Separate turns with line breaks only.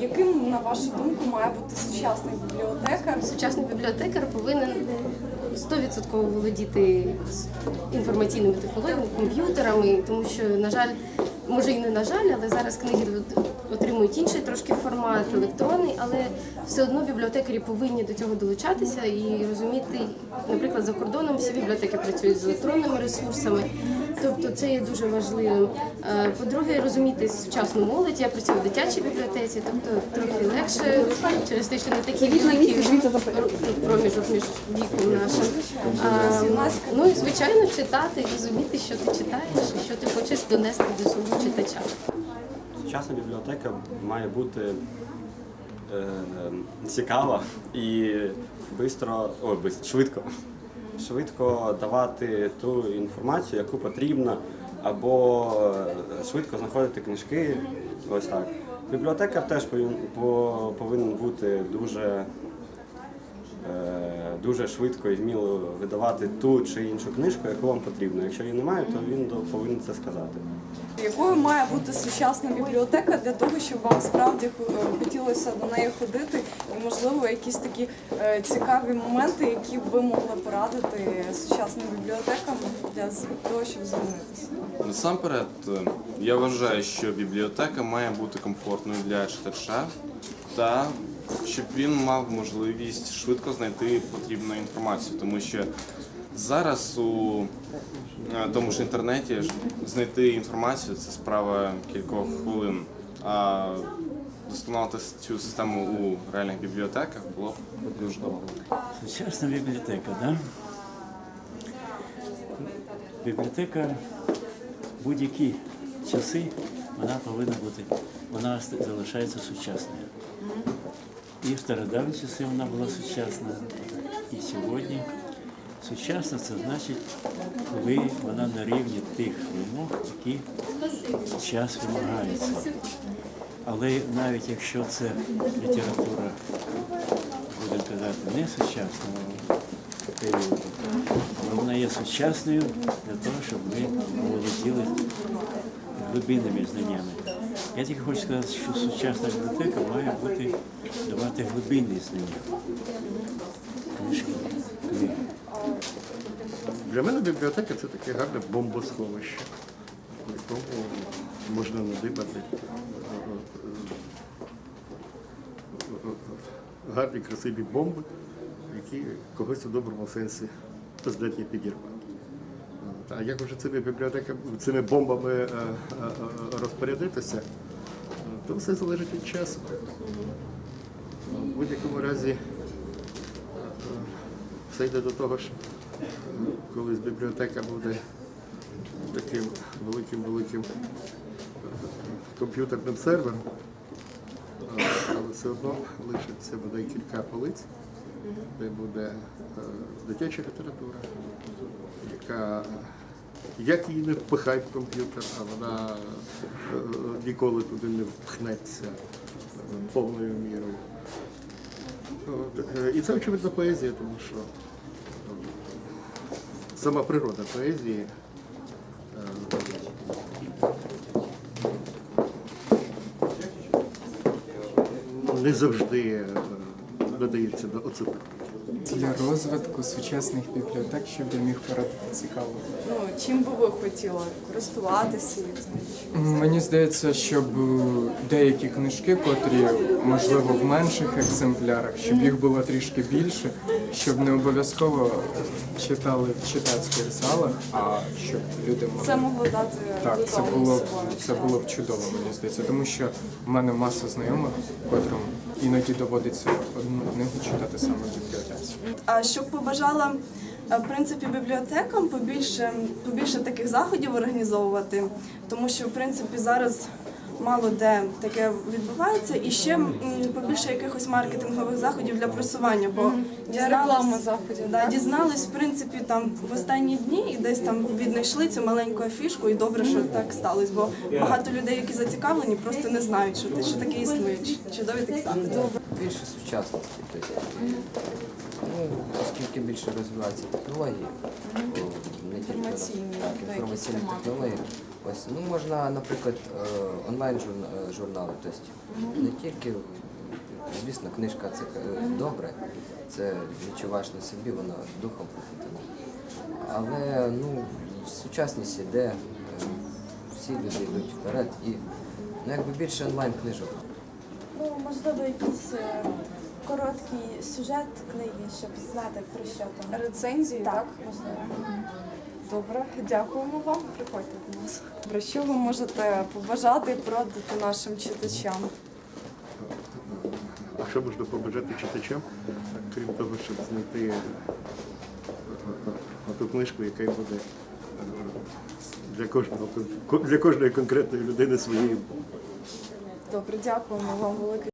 Яким, на вашу думку, має бути сучасний бібліотекар?
Сучасний бібліотекар повинен 100% володіти інформаційними технологіями, комп'ютерами, тому що, на жаль, може і не на жаль, але зараз книги отримують інший трошки формат, електронний, але все одно бібліотекарі повинні до цього долучатися і розуміти, наприклад, за кордоном всі бібліотеки працюють з електронними ресурсами. Тобто це є дуже важливим. Е, По-друге, розуміти сучасну молодь. Я працюю в дитячій бібліотеці, тобто трохи легше через те, що не такі великі проміжок між віком нашим. А, ну і звичайно читати, розуміти, що ти читаєш і що ти хочеш донести до свого читача.
Сучасна бібліотека має бути е, цікава і бистро, швидко. Швидко давати ту інформацію, яку потрібно, або е, швидко знаходити книжки. Ось так. Бібліотекар теж повинен, бути дуже, дуже швидко і вміло видавати ту чи іншу книжку, яку вам потрібно. Якщо її немає, то він повинен це сказати.
Якою має бути сучасна бібліотека для того, щоб вам справді е, хотілося до неї ходити, і можливо якісь такі е, цікаві моменти, які б ви могли порадити сучасним бібліотекам для з- того, щоб звернутися?
Насамперед, е, я вважаю, що бібліотека має бути комфортною для читача та щоб він мав можливість швидко знайти потрібну інформацію, тому що зараз у е, тому ж інтернеті знайти інформацію це справа кількох хвилин. А досконалити цю систему у реальних бібліотеках було б дуже добре.
Сучасна бібліотека, да? Бібліотека будь-які часи вона повинна бути, вона залишається сучасною. І в стародавні часи вона була сучасна, і сьогодні. Сучасна це значить, коли вона на рівні тих вимог, які час вимагається. Але навіть якщо це література будемо казати, не сучасного періоду, але вона є сучасною для того, щоб ми володіли глибинними знаннями. Я тільки хочу сказати, що сучасна бібліотека має бути давати глибинні знання. Книжки.
Для мене бібліотека це таке гарне бомбосховище, в якому можна надибати е, е, гарні красиві бомби, які когось у доброму сенсі здатні підірвати. А як вже цими бібліотеками, цими бомбами е, е, е, розпорядитися, е, то все залежить від часу. В будь-якому разі все йде до того, що колись бібліотека буде таким великим-великим комп'ютерним сервером, але все одно лишиться буде кілька полиць, де буде е, дитяча література, яка як її не впихай в комп'ютер, а вона е, ніколи туди не впхнеться е, повною мірою. Е, І це очевидно поезія, тому що сама природа поезії е, не завжди е, надається до оцифру.
Для розвитку сучасних бібліотек, щоб я міг порадити цікаво.
Ну чим би ви хотіли користуватися?
Мені здається, щоб е, деякі книжки, котрі можливо в менших екземплярах, щоб їх було трішки більше, щоб не обов'язково читали в читацьких залах, а щоб люди могли
Це могло дати
Так, це було б це було б чудово, мені здається, тому що в мене маса знайомих, котрим іноді доводиться одну книгу читати саме в бібліотеці.
А що б побажала е, в принципі бібліотекам побільше, побільше таких заходів організовувати, тому що в принципі зараз мало де таке відбувається, і ще м, побільше якихось маркетингових заходів для просування, бо
реклама заходів,
да,
так?
дізнались в принципі там в останні дні і десь там віднайшли цю маленьку афішку, і добре, що так сталося, бо багато людей, які зацікавлені, просто не знають, що те, що таке існує, чудові такі заходи.
більше сучасності. Тобто, оскільки більше розвиваються технології, то не тільки
Інформаційні,
так,
якісь
інформаційні
тематики.
технології. Ось ну можна, наприклад, е, онлайн журна- журнали, тобто не тільки, звісно, книжка це е, добре, це відчуваєш на собі, вона духом пропитана. Але ну, сучасність іде, е, всі люди йдуть вперед і ну, якби більше онлайн книжок.
Ну, можливо, якийсь е, короткий сюжет книги, щоб знати про що там.
Рецензії, так?
Так, можливо.
Добре, дякуємо вам. Приходьте до нас. Про що ви можете побажати і порадити нашим читачам?
А що можна побажати читачам, крім того, щоб знайти ту книжку, яка буде для кожного для кожної конкретної людини своєю.
Добре, дякуємо вам велике,